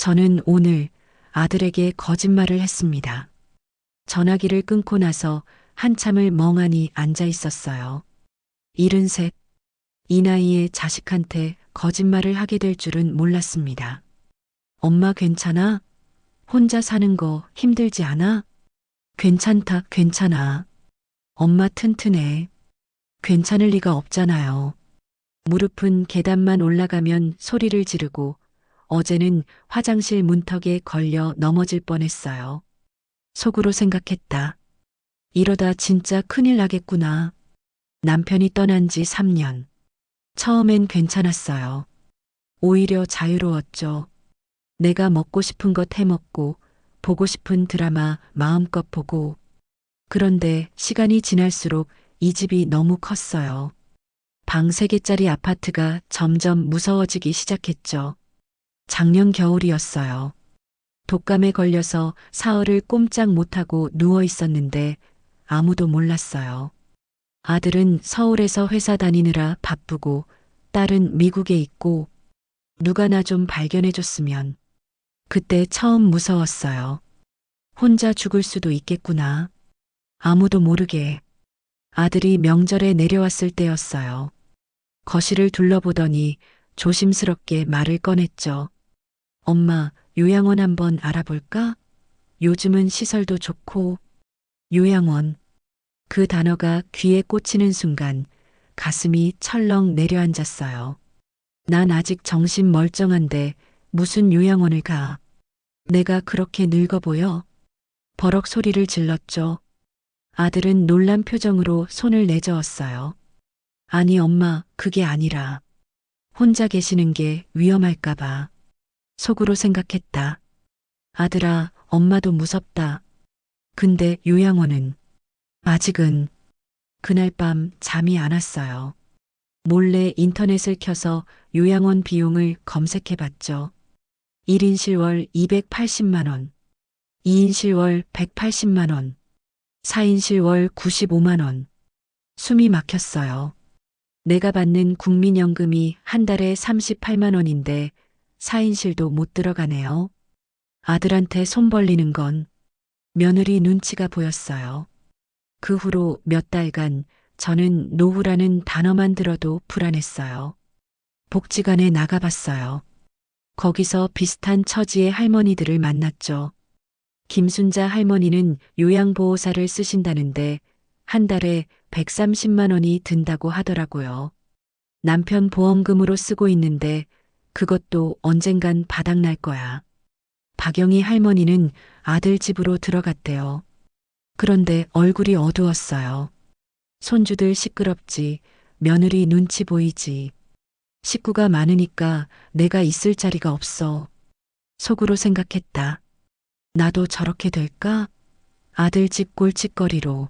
저는 오늘 아들에게 거짓말을 했습니다. 전화기를 끊고 나서 한참을 멍하니 앉아 있었어요. 일흔셋. 이 나이에 자식한테 거짓말을 하게 될 줄은 몰랐습니다. 엄마 괜찮아? 혼자 사는 거 힘들지 않아? 괜찮다, 괜찮아. 엄마 튼튼해. 괜찮을 리가 없잖아요. 무릎은 계단만 올라가면 소리를 지르고 어제는 화장실 문턱에 걸려 넘어질 뻔했어요. 속으로 생각했다. 이러다 진짜 큰일 나겠구나. 남편이 떠난 지 3년. 처음엔 괜찮았어요. 오히려 자유로웠죠. 내가 먹고 싶은 것 해먹고, 보고 싶은 드라마 마음껏 보고. 그런데 시간이 지날수록 이 집이 너무 컸어요. 방 3개짜리 아파트가 점점 무서워지기 시작했죠. 작년 겨울이었어요. 독감에 걸려서 사흘을 꼼짝 못하고 누워 있었는데 아무도 몰랐어요. 아들은 서울에서 회사 다니느라 바쁘고 딸은 미국에 있고 누가 나 좀 발견해줬으면 그때 처음 무서웠어요. 혼자 죽을 수도 있겠구나. 아무도 모르게 아들이 명절에 내려왔을 때였어요. 거실을 둘러보더니 조심스럽게 말을 꺼냈죠. 엄마, 요양원 한번 알아볼까? 요즘은 시설도 좋고, 요양원. 그 단어가 귀에 꽂히는 순간 가슴이 철렁 내려앉았어요. 난 아직 정신 멀쩡한데 무슨 요양원을 가. 내가 그렇게 늙어 보여? 버럭 소리를 질렀죠. 아들은 놀란 표정으로 손을 내저었어요. 아니, 엄마, 그게 아니라. 혼자 계시는 게 위험할까봐. 속으로 생각했다. 아들아, 엄마도 무섭다. 근데 요양원은 아직은 그날 밤 잠이 안 왔어요. 몰래 인터넷을 켜서 요양원 비용을 검색해 봤죠. 1인 실 월 280만원, 2인 실 월 180만원, 4인 실 월 95만원. 숨이 막혔어요. 내가 받는 국민연금이 한 달에 38만원인데 4인실도 못 들어가네요. 아들한테 손 벌리는 건 며느리 눈치가 보였어요. 그 후로 몇 달간 저는 노후라는 단어만 들어도 불안했어요. 복지관에 나가봤어요. 거기서 비슷한 처지의 할머니들을 만났죠. 김순자 할머니는 요양보호사를 쓰신다는데 한 달에 130만 원이 든다고 하더라고요. 남편 보험금으로 쓰고 있는데 그것도 언젠간 바닥날 거야. 박영희 할머니는 아들 집으로 들어갔대요. 그런데 얼굴이 어두웠어요. 손주들 시끄럽지, 며느리 눈치 보이지. 식구가 많으니까 내가 있을 자리가 없어. 속으로 생각했다. 나도 저렇게 될까? 아들 집 꼴찌거리로.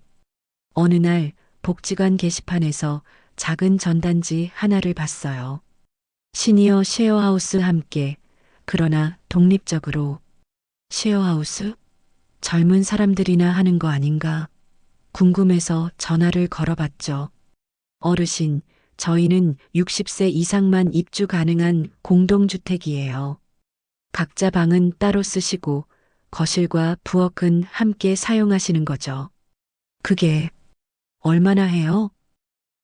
어느 날 복지관 게시판에서 작은 전단지 하나를 봤어요. 시니어 쉐어하우스 함께, 그러나 독립적으로. 쉐어하우스? 젊은 사람들이나 하는 거 아닌가? 궁금해서 전화를 걸어봤죠. 어르신, 저희는 60세 이상만 입주 가능한 공동주택이에요. 각자 방은 따로 쓰시고 거실과 부엌은 함께 사용하시는 거죠. 그게 얼마나 해요?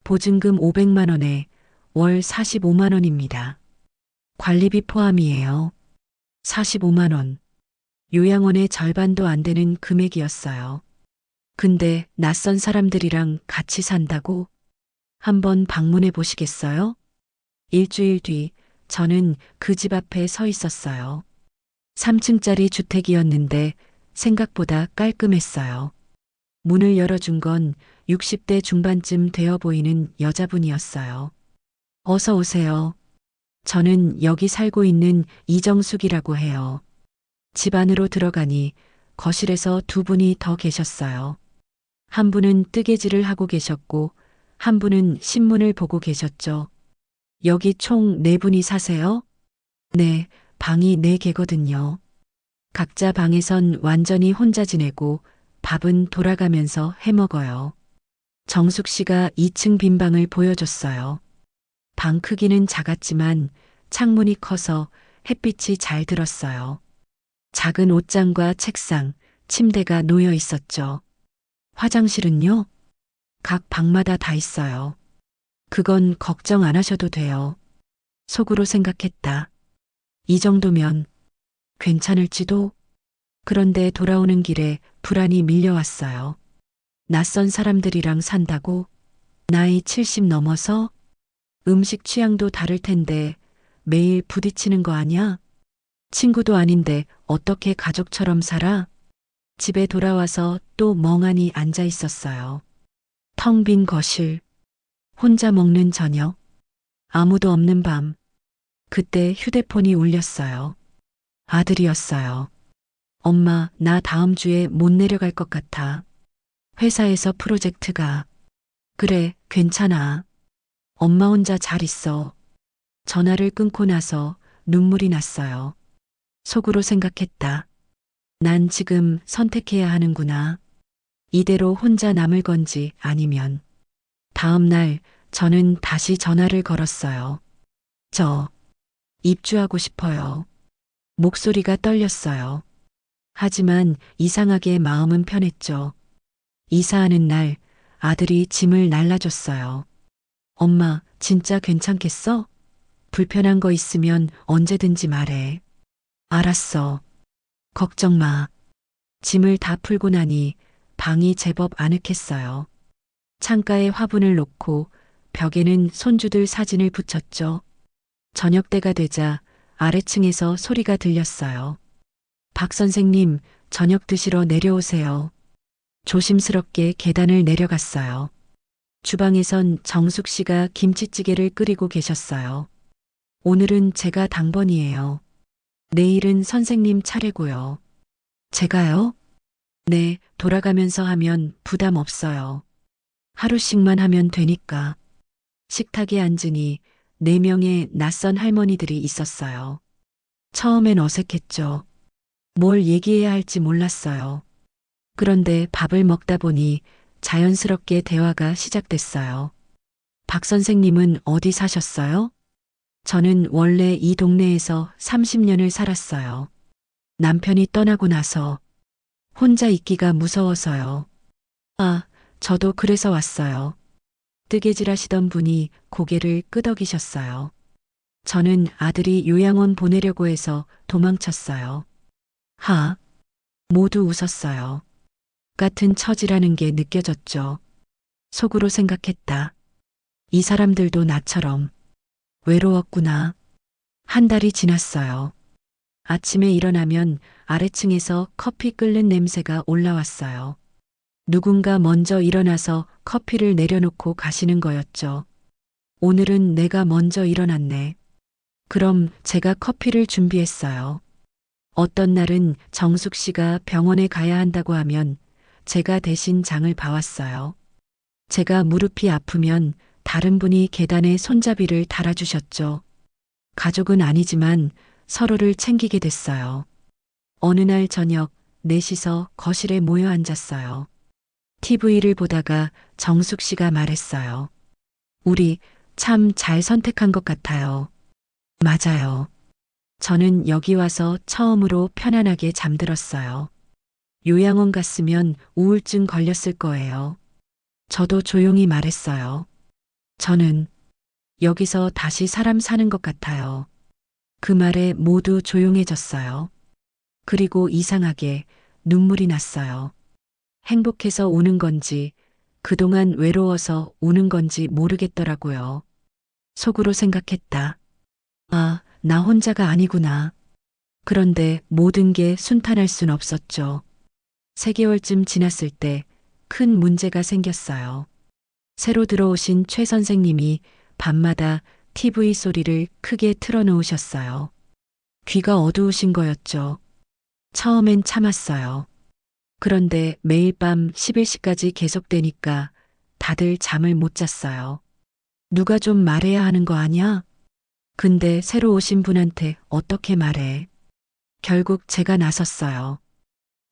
보증금 500만 원에 월 45만 원입니다. 관리비 포함이에요. 45만 원. 요양원의 절반도 안 되는 금액이었어요. 근데 낯선 사람들이랑 같이 산다고? 한번 방문해 보시겠어요? 일주일 뒤 저는 그 집 앞에 서 있었어요. 3층짜리 주택이었는데 생각보다 깔끔했어요. 문을 열어준 건 60대 중반쯤 되어 보이는 여자분이었어요. 어서 오세요. 저는 여기 살고 있는 이정숙이라고 해요. 집 안으로 들어가니 거실에서 두 분이 더 계셨어요. 한 분은 뜨개질을 하고 계셨고, 한 분은 신문을 보고 계셨죠. 여기 총 네 분이 사세요? 네, 방이 네 개거든요. 각자 방에선 완전히 혼자 지내고 밥은 돌아가면서 해 먹어요. 정숙 씨가 2층 빈 방을 보여줬어요. 방 크기는 작았지만 창문이 커서 햇빛이 잘 들었어요. 작은 옷장과 책상, 침대가 놓여 있었죠. 화장실은요? 각 방마다 다 있어요. 그건 걱정 안 하셔도 돼요. 속으로 생각했다. 이 정도면 괜찮을지도? 그런데 돌아오는 길에 불안이 밀려왔어요. 낯선 사람들이랑 산다고? 나이 70 넘어서? 음식 취향도 다를 텐데 매일 부딪히는 거 아냐? 친구도 아닌데 어떻게 가족처럼 살아? 집에 돌아와서 또 멍하니 앉아 있었어요. 텅 빈 거실. 혼자 먹는 저녁. 아무도 없는 밤. 그때 휴대폰이 울렸어요. 아들이었어요. 엄마, 나 다음 주에 못 내려갈 것 같아. 회사에서 프로젝트가. 그래, 괜찮아. 엄마 혼자 잘 있어. 전화를 끊고 나서 눈물이 났어요. 속으로 생각했다. 난 지금 선택해야 하는구나. 이대로 혼자 남을 건지 아니면. 다음 날 저는 다시 전화를 걸었어요. 저, 입주하고 싶어요. 목소리가 떨렸어요. 하지만 이상하게 마음은 편했죠. 이사하는 날 아들이 짐을 날라줬어요. 엄마, 진짜 괜찮겠어? 불편한 거 있으면 언제든지 말해. 알았어. 걱정 마. 짐을 다 풀고 나니 방이 제법 아늑했어요. 창가에 화분을 놓고 벽에는 손주들 사진을 붙였죠. 저녁 때가 되자 아래층에서 소리가 들렸어요. 박 선생님, 저녁 드시러 내려오세요. 조심스럽게 계단을 내려갔어요. 주방에선 정숙 씨가 김치찌개를 끓이고 계셨어요. 오늘은 제가 당번이에요. 내일은 선생님 차례고요. 제가요? 네, 돌아가면서 하면 부담 없어요. 하루씩만 하면 되니까. 식탁에 앉으니 네 명의 낯선 할머니들이 있었어요. 처음엔 어색했죠. 뭘 얘기해야 할지 몰랐어요. 그런데 밥을 먹다 보니 자연스럽게 대화가 시작됐어요. 박 선생님은 어디 사셨어요? 저는 원래 이 동네에서 30년을 살았어요. 남편이 떠나고 나서 혼자 있기가 무서워서요. 아, 저도 그래서 왔어요. 뜨개질 하시던 분이 고개를 끄덕이셨어요. 저는 아들이 요양원 보내려고 해서 도망쳤어요. 하, 모두 웃었어요. 같은 처지라는 게 느껴졌죠. 속으로 생각했다. 이 사람들도 나처럼 외로웠구나. 한 달이 지났어요. 아침에 일어나면 아래층에서 커피 끓는 냄새가 올라왔어요. 누군가 먼저 일어나서 커피를 내려놓고 가시는 거였죠. 오늘은 내가 먼저 일어났네. 그럼 제가 커피를 준비했어요. 어떤 날은 정숙 씨가 병원에 가야 한다고 하면 제가 대신 장을 봐왔어요. 제가 무릎이 아프면 다른 분이 계단에 손잡이를 달아주셨죠. 가족은 아니지만 서로를 챙기게 됐어요. 어느 날 저녁 넷이서 거실에 모여 앉았어요. TV를 보다가 정숙 씨가 말했어요. 우리 참 잘 선택한 것 같아요. 맞아요. 저는 여기 와서 처음으로 편안하게 잠들었어요. 요양원 갔으면 우울증 걸렸을 거예요. 저도 조용히 말했어요. 저는 여기서 다시 사람 사는 것 같아요. 그 말에 모두 조용해졌어요. 그리고 이상하게 눈물이 났어요. 행복해서 우는 건지 그동안 외로워서 우는 건지 모르겠더라고요. 속으로 생각했다. 아, 나 혼자가 아니구나. 그런데 모든 게 순탄할 순 없었죠. 세 개월쯤 지났을 때 큰 문제가 생겼어요. 새로 들어오신 최 선생님이 밤마다 TV 소리를 크게 틀어놓으셨어요. 귀가 어두우신 거였죠. 처음엔 참았어요. 그런데 매일 밤 11시까지 계속되니까 다들 잠을 못 잤어요. 누가 좀 말해야 하는 거 아니야? 근데 새로 오신 분한테 어떻게 말해? 결국 제가 나섰어요.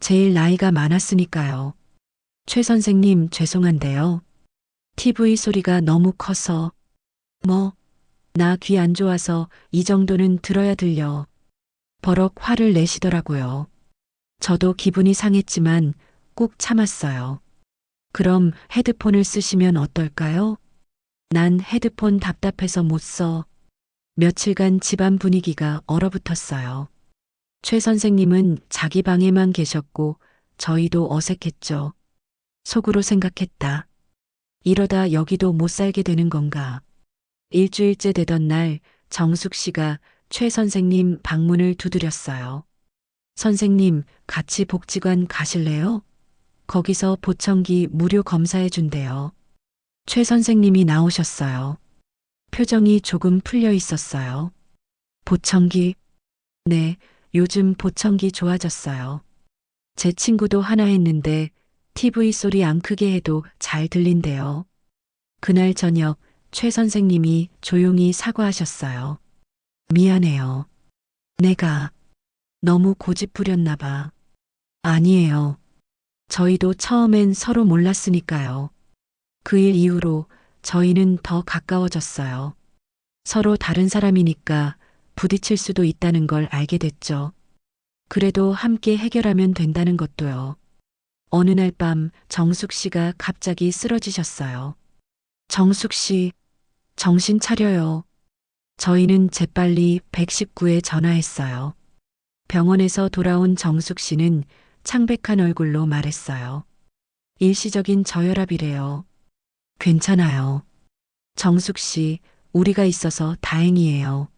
제일 나이가 많았으니까요. 최 선생님 죄송한데요. TV 소리가 너무 커서. 뭐, 나 귀 안 좋아서 이 정도는 들어야 들려. 버럭 화를 내시더라고요. 저도 기분이 상했지만 꾹 참았어요. 그럼 헤드폰을 쓰시면 어떨까요? 난 헤드폰 답답해서 못 써. 며칠간 집안 분위기가 얼어붙었어요. 최 선생님은 자기 방에만 계셨고 저희도 어색했죠. 속으로 생각했다. 이러다 여기도 못 살게 되는 건가. 일주일째 되던 날 정숙 씨가 최 선생님 방문을 두드렸어요. 선생님, 같이 복지관 가실래요? 거기서 보청기 무료 검사해 준대요. 최 선생님이 나오셨어요. 표정이 조금 풀려 있었어요. 보청기. 네, 요즘 보청기 좋아졌어요. 제 친구도 하나 했는데 TV 소리 안 크게 해도 잘 들린대요. 그날 저녁 최 선생님이 조용히 사과하셨어요. 미안해요. 내가 너무 고집부렸나 봐. 아니에요. 저희도 처음엔 서로 몰랐으니까요. 그 일 이후로 저희는 더 가까워졌어요. 서로 다른 사람이니까 부딪힐 수도 있다는 걸 알게 됐죠. 그래도 함께 해결하면 된다는 것도요. 어느 날 밤 정숙 씨가 갑자기 쓰러지셨어요. 정숙 씨, 정신 차려요. 저희는 재빨리 119에 전화했어요. 병원에서 돌아온 정숙 씨는 창백한 얼굴로 말했어요. 일시적인 저혈압이래요. 괜찮아요. 정숙 씨, 우리가 있어서 다행이에요.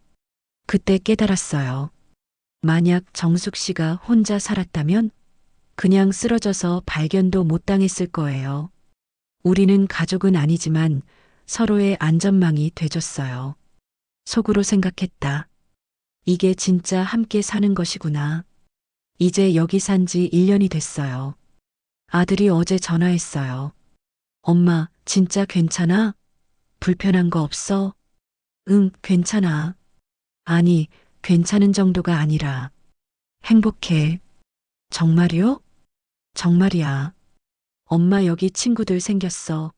그때 깨달았어요. 만약 정숙 씨가 혼자 살았다면 그냥 쓰러져서 발견도 못 당했을 거예요. 우리는 가족은 아니지만 서로의 안전망이 돼줬어요. 속으로 생각했다. 이게 진짜 함께 사는 것이구나. 이제 여기 산 지 1년이 됐어요. 아들이 어제 전화했어요. 엄마, 진짜 괜찮아? 불편한 거 없어? 응, 괜찮아. 아니, 괜찮은 정도가 아니라 행복해. 정말이요? 정말이야. 엄마 여기 친구들 생겼어.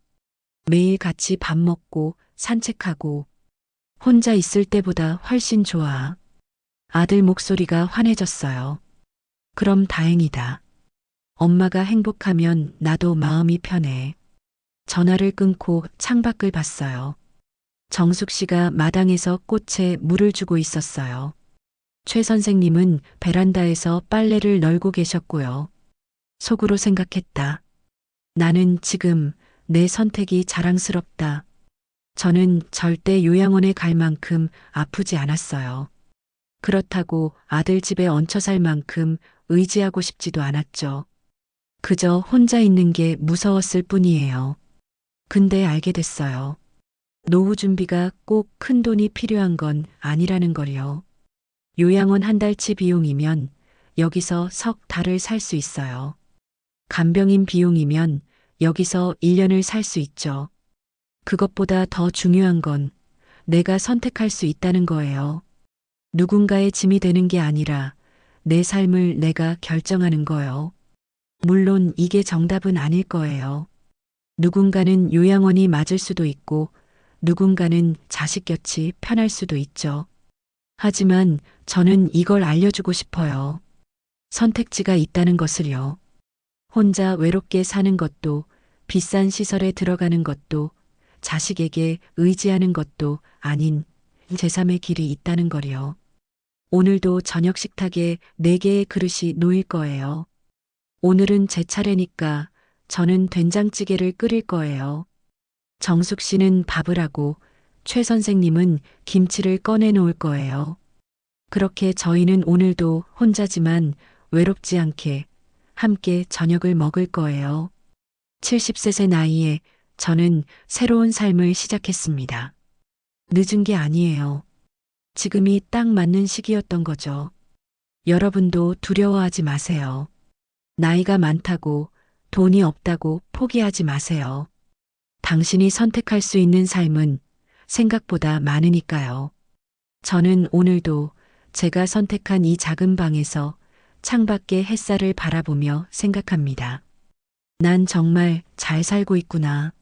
매일 같이 밥 먹고 산책하고 혼자 있을 때보다 훨씬 좋아. 아들 목소리가 환해졌어요. 그럼 다행이다. 엄마가 행복하면 나도 마음이 편해. 전화를 끊고 창밖을 봤어요. 정숙 씨가 마당에서 꽃에 물을 주고 있었어요. 최 선생님은 베란다에서 빨래를 널고 계셨고요. 속으로 생각했다. 나는 지금 내 선택이 자랑스럽다. 저는 절대 요양원에 갈 만큼 아프지 않았어요. 그렇다고 아들 집에 얹혀 살 만큼 의지하고 싶지도 않았죠. 그저 혼자 있는 게 무서웠을 뿐이에요. 근데 알게 됐어요. 노후 준비가 꼭 큰 돈이 필요한 건 아니라는 걸요. 요양원 한 달치 비용이면 여기서 석 달을 살 수 있어요. 간병인 비용이면 여기서 1년을 살 수 있죠. 그것보다 더 중요한 건 내가 선택할 수 있다는 거예요. 누군가의 짐이 되는 게 아니라 내 삶을 내가 결정하는 거요. 물론 이게 정답은 아닐 거예요. 누군가는 요양원이 맞을 수도 있고 누군가는 자식 곁이 편할 수도 있죠. 하지만 저는 이걸 알려주고 싶어요. 선택지가 있다는 것을요. 혼자 외롭게 사는 것도 비싼 시설에 들어가는 것도 자식에게 의지하는 것도 아닌 제3의 길이 있다는 거요. 오늘도 저녁 식탁에 네 개의 그릇이 놓일 거예요. 오늘은 제 차례니까 저는 된장찌개를 끓일 거예요. 정숙 씨는 밥을 하고 최 선생님은 김치를 꺼내 놓을 거예요. 그렇게 저희는 오늘도 혼자지만 외롭지 않게 함께 저녁을 먹을 거예요. 70세 나이에 저는 새로운 삶을 시작했습니다. 늦은 게 아니에요. 지금이 딱 맞는 시기였던 거죠. 여러분도 두려워하지 마세요. 나이가 많다고 돈이 없다고 포기하지 마세요. 당신이 선택할 수 있는 삶은 생각보다 많으니까요. 저는 오늘도 제가 선택한 이 작은 방에서 창밖의 햇살을 바라보며 생각합니다. 난 정말 잘 살고 있구나.